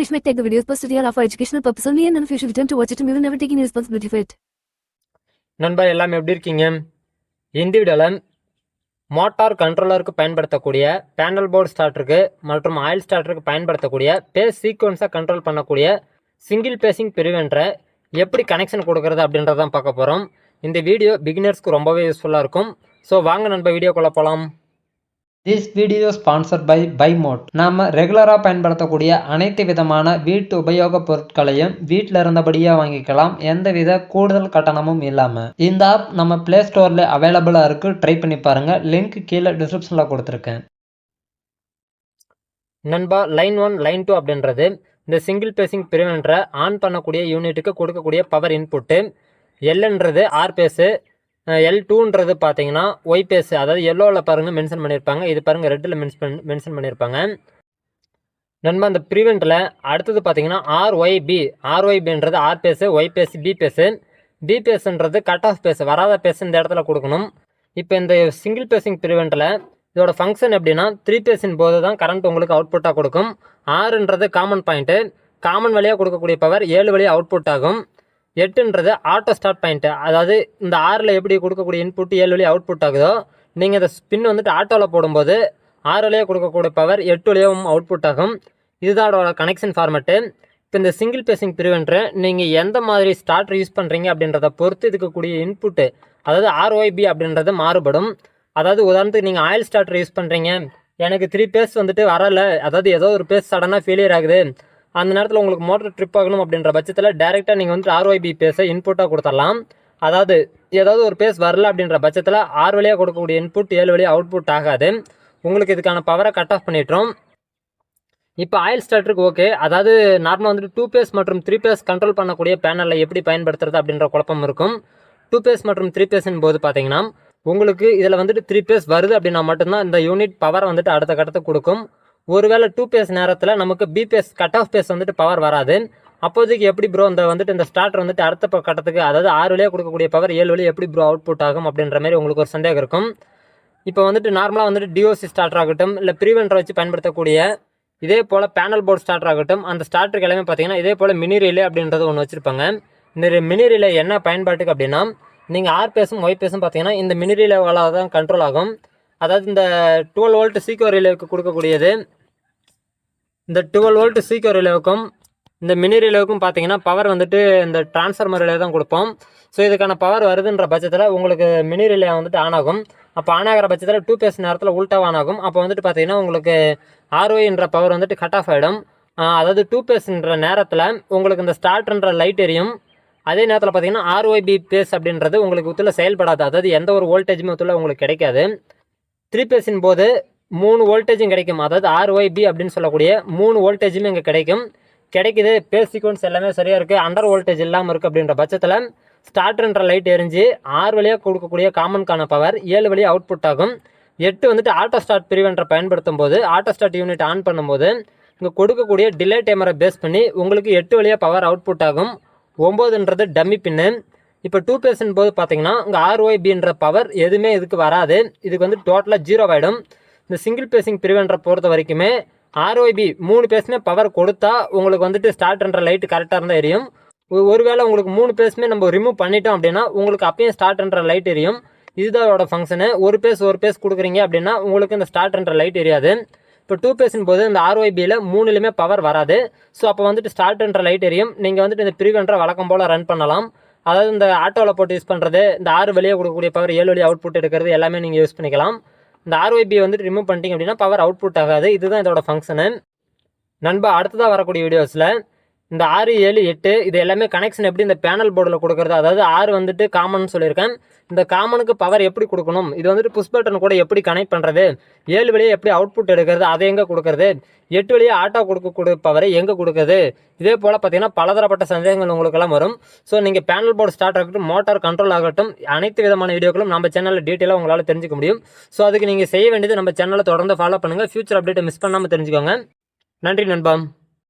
Please may take the videos posted here are for educational purpose only and if you should return to watch it, we will never take any responsibility for it. நண்பா எல்லாம் எப்படி இருக்கீங்க? இந்த வீடியோவில் motor கண்ட்ரோலருக்கு பயன்படுத்தக்கூடிய panel board ஸ்டார்டருக்கு மற்றும் oil ஸ்டார்டருக்கு பயன்படுத்தக்கூடிய பேஸ் சீக்வன்ஸாக கண்ட்ரோல் பண்ணக்கூடிய சிங்கிள் பேசிங் பிரிவென்ட்ரை எப்படி கனெக்ஷன் கொடுக்கறது அப்படின்றதான் பார்க்க போகிறோம் இந்த வீடியோ பிகினர்ஸ்க்கு ரொம்பவே யூஸ்ஃபுல்லாக இருக்கும். ஸோ வாங்க நண்ப வீடியோக்குள்ளே போகலாம் திஸ் வீடியோ ஸ்பான்சர் பை பைமோட் நாம் ரெகுலராக பயன்படுத்தக்கூடிய அனைத்து விதமான வீட்டு உபயோகப் பொருட்களையும் வீட்டில் இருந்தபடியே வாங்கிக்கலாம். எந்தவித கூடுதல் கட்டணமும் இல்லாமல் இந்த ஆப் நம்ம ப்ளே ஸ்டோரில் அவைலபிளாக இருக்குது ட்ரை பண்ணி பாருங்கள் லிங்க் கீழே டிஸ்கிரிப்ஷனில் கொடுத்துருக்கேன். நண்பா லைன் ஒன் லைன் டூ அப்படின்றது இந்த சிங்கிள் பேசிங் பிரிவென்டரை ஆன் பண்ணக்கூடிய யூனிட்டுக்கு கொடுக்கக்கூடிய பவர் இன்புட்டு எல்ன்றது ஆர் பேஸு எல் டூன்றது பார்த்தீங்கன்னா ஒய்பேஸ் அதாவது எல்லோவில் பாருங்கள் மென்ஷன் பண்ணியிருப்பாங்க இது பாருங்கள் ரெட்டில் மென்ஷன் மென்ஷன் பண்ணியிருப்பாங்க நண்பா அந்த ப்ரிவெண்ட்டில் அடுத்தது பார்த்தீங்கன்னா RYB ஆர்ஒய்பின்றது R phase Y phase B phase பிபேஸுன்றது cut off phase வராத பேஸ் இந்த இடத்துல கொடுக்கணும். இப்போ இந்த சிங்கிள் பேஸிங் ப்ரிவெண்ட்டில் இதோட ஃபங்க்ஷன் எப்படின்னா த்ரீ பேஸின் போது தான் கரண்ட் உங்களுக்கு அவுட்புட்டாக கொடுக்கும். ஆறுன்றது காமன் பாயிண்ட்டு காமன் வழியாக கொடுக்கக்கூடிய பவர் ஏழு வழியாக அவுட்புட் ஆகும். எட்டுன்றது ஆட்டோ ஸ்டார்ட் பாயிண்ட்டு அதாவது இந்த ஆறில் எப்படி கொடுக்கக்கூடிய இன்புட் ஏழு வழி அவுட்புட் ஆகுதோ நீங்கள் இந்த ஸ்பின் வந்துட்டு ஆட்டோவில் போடும்போது ஆறு வழியாக கொடுக்கக்கூடிய பவர் எட்டு வழியாகவும் அவுட்புட் ஆகும். இதுதான் அதோட கனெக்ஷன் ஃபார்மெட்டு இப்போ இந்த சிங்கிள் பேசிங் பிரிவென்ட்ரு நீங்கள் எந்த மாதிரி ஸ்டார்டர் யூஸ் பண்ணுறீங்க அப்படின்றத பொறுத்து இருக்கக்கூடிய இன்புட்டு அதாவது ஆர்ஒய்பி அப்படின்றது மாறுபடும். அதாவது உதாரணத்துக்கு நீங்கள் ஆயில் ஸ்டார்டர் யூஸ் பண்ணுறீங்க எனக்கு த்ரீ பேஸ் வந்துட்டு வரலை அதாவது ஏதோ ஒரு பேஸ் சடனாக ஃபெயிலியர் ஆகுது அந்த நேரத்தில் உங்களுக்கு மோட்டர் ட்ரிப் ஆகணும் அப்படின்ற பட்சத்தில் டேரெக்டாக நீங்கள் வந்துட்டு ஆர்ஒய்பி பேஸை இன்புட்டாக கொடுத்துடலாம். அதாவது ஏதாவது ஒரு பேஸ் வரல அப்படின்ற பட்சத்தில் ஆறு வழியாக கொடுக்கக்கூடிய இன்புட் ஏழு வழியாக அவுட்புட் ஆகாது. உங்களுக்கு இதுக்கான பவரை கட் ஆஃப் பண்ணிட்டுரும் இப்போ ஆயில் ஸ்டார்டருக்கு ஓகே அதாவது நார்மலாக வந்துட்டு டூ பேஸ் மற்றும் த்ரீ பேஸ் கண்ட்ரோல் பண்ணக்கூடிய பேனலில் எப்படி பயன்படுத்துறது அப்படின்ற குழப்பம் இருக்கும். டூ பேஸ் மற்றும் த்ரீ பேஸின் போது பார்த்தீங்கன்னா உங்களுக்கு இதில் வந்துட்டு த்ரீ பேஸ் வருது அப்படின்னா மட்டும்தான் இந்த யூனிட் பவர் வந்துட்டு அடுத்த கட்டத்துக்கு கொடுக்கும். ஒருவேளை டூ பேஸ் நேரத்தில் நமக்கு பிபிஎஸ் கட் ஆஃப் பேஸ் வந்துட்டு பவர் வராது. அப்போதைக்கு எப்படி ப்ரோ இந்த வந்துட்டு இந்த ஸ்டார்டர் வந்துட்டு அடுத்த கட்டத்துக்கு அதாவது ஆறு வழியாக கொடுக்கக்கூடிய பவர் ஏழு வழி எப்படி ப்ரோ அவுட்புட் ஆகும் அப்படின்ற மாதிரி உங்களுக்கு ஒரு சந்தேகம் இருக்கும். இப்போ வந்துட்டு நார்மலாக வந்துட்டு டிஓசி ஸ்டார்டர் ஆகட்டும் இல்லை ப்ரீவென்டர் வச்சு பயன்படுத்தக்கூடிய இதே போல் பேனல் போர்டு ஸ்டார்டர் ஆகட்டும் அந்த ஸ்டார்டருக்கு எல்லாமே பார்த்தீங்கன்னா இதே போல் மினி ரிலே அப்படின்றது ஒன்று வச்சுருப்பாங்க. இந்த மினி ரிலே என்ன பயன்பாட்டுக்கு அப்படின்னா நீங்கள் ஆர் பேஸும் ஒய் பேஸும் பார்த்தீங்கன்னா இந்த மினி ரிலேவால் தான் கண்ட்ரோல் ஆகும். அதாவது இந்த டுவெல் வோல்ட் சீக்கோ ரிலேவுக்கு கொடுக்கக்கூடியது. இந்த டுவெல் வோல்ட் சீக்கோ ரிலேவுக்கும் இந்த மினி ரிலேவுக்கும் பார்த்தீங்கன்னா பவர் வந்துட்டு இந்த டிரான்ஸ்ஃபார்மர் ரிலே தான் கொடுப்போம். ஸோ இதுக்கான பவர் வருதுன்ற பட்சத்தில் உங்களுக்கு மினி ரிலே வந்துட்டு ஆன் ஆகும். அப்போ ஆன் ஆகிற பட்சத்தில் டூ பேஸ் நேரத்தில் உல்ட்டாக ஆன் ஆகும். அப்போ வந்துட்டு பார்த்தீங்கன்னா உங்களுக்கு ஆர்ஒய்ன்ற பவர் வந்துட்டு கட் ஆஃப் ஆகிடும் அதாவது டூ பேஸ்ன்ற நேரத்தில் உங்களுக்கு இந்த ஸ்டார்ட்ன்ற லைட் எரியும். அதே நேரத்தில் பார்த்தீங்கன்னா ஆர்ஒய்பி பேஸ் அப்படின்றது உங்களுக்கு உத்துல செயல்படாது. அதாவது எந்த ஒரு வோல்டேஜுமே உத்துல உங்களுக்கு கிடைக்காது. த்ரீ பேஸின் போது மூணு வோல்டேஜும் கிடைக்கும். அதாவது ஆர்ஒய்பி அப்படின்னு சொல்லக்கூடிய மூணு வோல்டேஜுமே இங்கே கிடைக்கும். கிடைக்குது. பேஸ் சீக்வன்ஸ் எல்லாமே சரியாக இருக்குது அண்டர் வோல்டேஜ் இல்லாமல் இருக்குது அப்படின்ற பட்சத்தில் ஸ்டார்ட்ன்ற லைட் எரிஞ்சு ஆறு வழியாக கொடுக்கக்கூடிய காமன்கான பவர் ஏழு வழியாக அவுட்புட் ஆகும். எட்டு வந்துட்டு ஆட்டோ ஸ்டார்ட் பிரிவென்டரை பயன்படுத்தும் போது ஆட்டோ ஸ்டார்ட் யூனிட் ஆன் பண்ணும்போது இங்கே கொடுக்கக்கூடிய டிலே டைமரை பேஸ் பண்ணி உங்களுக்கு எட்டு வழியாக பவர் அவுட்புட் ஆகும். ஒம்போதுன்றது டம்மி பின்னு இப்போ டூ பேர்சன்ட் போது பார்த்தீங்கன்னா இங்கே ஆர்ஒய்பின்ற பவர் எதுவுமே இதுக்கு வராது. இதுக்கு வந்து டோட்டலாக ஜீரோ ஆகிடும் இந்த சிங்கிள் பேசிங் பிரிவென்ற பொறுத்த வரைக்குமே ஆர்ஒய்பி மூணு பேஸுமே பவர் கொடுத்தா உங்களுக்கு வந்துட்டு ஸ்டார்ட்ன்ற லைட் கரெக்டாக இருந்தால் எரியும். ஒருவேளை உங்களுக்கு மூணு பேஸுமே நம்ம ரிமூவ் பண்ணிட்டோம் அப்படின்னா உங்களுக்கு அப்பயும் ஸ்டார்ட்ன்ற லைட் எரியும். இதுதான் அதோட ஃபங்க்ஷனு ஒரு பேஸ் ஒரு பேஸ் கொடுக்குறீங்க அப்படின்னா உங்களுக்கு இந்த ஸ்டார்ட்ன்ற லைட் எரியாது. இப்போ டூ பேஸின் போது இந்த ஆர்ஒய்பியில் மூணுலையுமே பவர் வராது. ஸோ அப்போ வந்துட்டு ஸ்டார்ட்ன்ற லைட் எரியும். நீங்கள் வந்துட்டு இந்த ப்ரீவென்டரை வழக்கம் போல் ரன் பண்ணலாம். அதாவது இந்த ஆட்டோவில் போட்டு யூஸ் பண்ணுறது இந்த ஆறு வெளியே கொடுக்கக்கூடிய பவர் ஏழு வழி அவுட்புட் எடுக்கிறது எல்லாமே நீங்கள் யூஸ் பண்ணிக்கலாம். இந்த ஆர்ஒய்பி வந்துட்டு ரிமூவ் பண்ணிட்டீங்க அப்படின்னா பவர் அவுட்புட் ஆகாது. இதுதான் இதோட ஃபங்க்ஷனு நண்பா அடுத்ததாக வரக்கூடிய வீடியோஸில் இந்த ஆறு ஏழு எட்டு இது எல்லாமே கனெக்ஷன் எப்படி இந்த பேனல் போர்டில் கொடுக்குறது? அதாவது ஆறு வந்துட்டு காமன் சொல்லியிருக்கேன். இந்த காமனுக்கு பவர் எப்படி கொடுக்கணும்? இது வந்துட்டு புஷ் பட்டன் கூட எப்படி கனெக்ட் பண்ணுறது ஏழு வழியாக எப்படி அவுட்புட் எடுக்கிறது? அதை எங்கே கொடுக்கறது? எட்டு வழியாக ஆட்டோ கொடுக்க பவரை எங்கே கொடுக்குறது? இதே போல் பார்த்தீங்கன்னா பலதரப்பட்ட சந்தேகங்கள் உங்களுக்கெல்லாம் வரும். ஸோ நீங்கள் பேனல் போர்டு ஸ்டார்ட் ஆகட்டும் மோட்டார் கண்ட்ரோல் ஆகட்டும் அனைத்து விதமான வீடியோக்களும் நம்ம சேனலில் டீட்டெயிலாக உங்களால் தெரிஞ்சுக்க முடியும். ஸோ அதுக்கு நீங்கள் செய்ய வேண்டியது நம்ம சேனலை தொடர்ந்து ஃபாலோ பண்ணுங்கள் ஃபியூச்சர் அப்டேட்டை மிஸ் பண்ணாமல் தெரிஞ்சுக்கோங்க. நன்றி நண்பா.